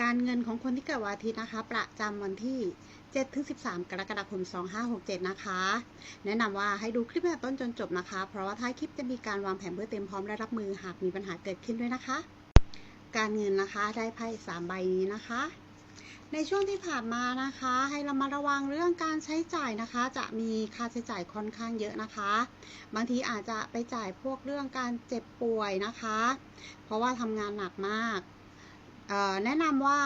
การเงินของคนที่เกิดวันอาทิตย์นะคะ ประจำวันที่ 7 ถึง 13 กรกฎาคม 2567 นะคะ แนะนำว่าให้ดูคลิปตั้งแต่ต้นจนจบนะคะ เพราะว่าท้ายคลิปจะมีการวางแผนเพื่อเตรียมพร้อมและรับมือหากมีปัญหาเกิดขึ้นด้วยนะคะ การเงินนะคะได้ไพ่สามใบนี้นะคะ ในช่วงที่ผ่านมานะคะ ให้เรามาระวังเรื่องการใช้จ่ายนะคะ จะมีค่าใช้จ่ายค่อนข้างเยอะนะคะ บางทีอาจจะไปจ่ายพวกเรื่องการเจ็บป่วยนะคะ เพราะว่าทำงานหนักมาก แนะนำว่า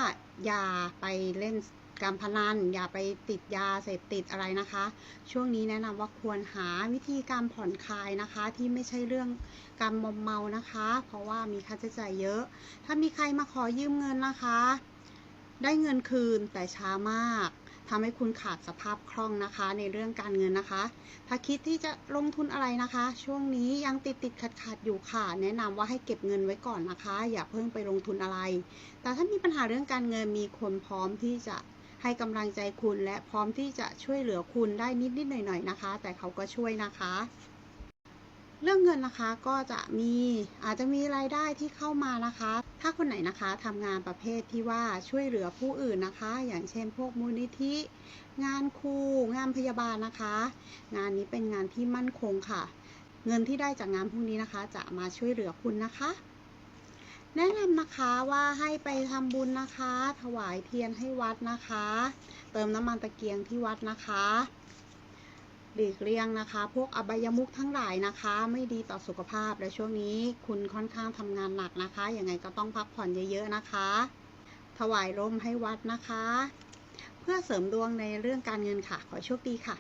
อย่าไปเล่นการพนันอย่าไปติดยาเสพติดอะไรนะคะ ช่วงนี้แนะนำว่าควรหาวิธีการผ่อนคลายนะคะ ที่ไม่ใช่เรื่องการมอมเมานะคะ เพราะว่ามีค่าใช้จ่ายเยอะ ถ้ามีใครมาขอยืมเงินนะคะ ได้เงินคืนแต่ช้ามาก ทำให้คุณขาดสภาพคล่องนะคะ ในเรื่องการเงินนะคะ ถ้าคิดที่จะลงทุนอะไรนะคะ ช่วงนี้ยังติดติดขัดขัดอยู่ค่ะ แนะนำว่าให้เก็บเงินไว้ก่อนนะคะ อย่าเพิ่งไปลงทุนอะไร แต่ถ้ามีปัญหาเรื่องการเงินมีคนพร้อมที่จะให้กำลังใจคุณและพร้อมที่จะช่วยเหลือคุณได้นิดนิดหน่อยหน่อยนะคะ แต่เขาก็ช่วยนะคะ เรื่องเงินนะคะก็จะมีอาจจะมีรายได้ที่เข้ามานะคะ ถ้าคนไหนนะคะทำงานประเภทที่ว่าช่วยเหลือผู้อื่นนะคะ อย่างเช่น พวกมูลนิธิ งานครูงานพยาบาลนะคะ งานนี้เป็นงานที่มั่นคงค่ะ เงินที่ได้จากงานพวกนี้นะคะ จะมาช่วยเหลือคุณนะคะ แนะนำนะคะว่าให้ไปทำบุญนะคะ ถวายเทียนให้วัดนะคะ เติมน้ำมันตะเกียงที่วัดนะคะ หลีกเลี่ยงนะคะ พวกอบายมุขทั้งหลายนะคะ ไม่ดีต่อสุขภาพและช่วงนี้คุณค่อนข้างทำงานหนักนะคะยังไงก็ต้องพักผ่อนเยอะๆนะคะ ถวายร่มให้วัดนะคะ เพื่อเสริมดวงในเรื่องการเงินค่ะ ขอโชคดีค่ะ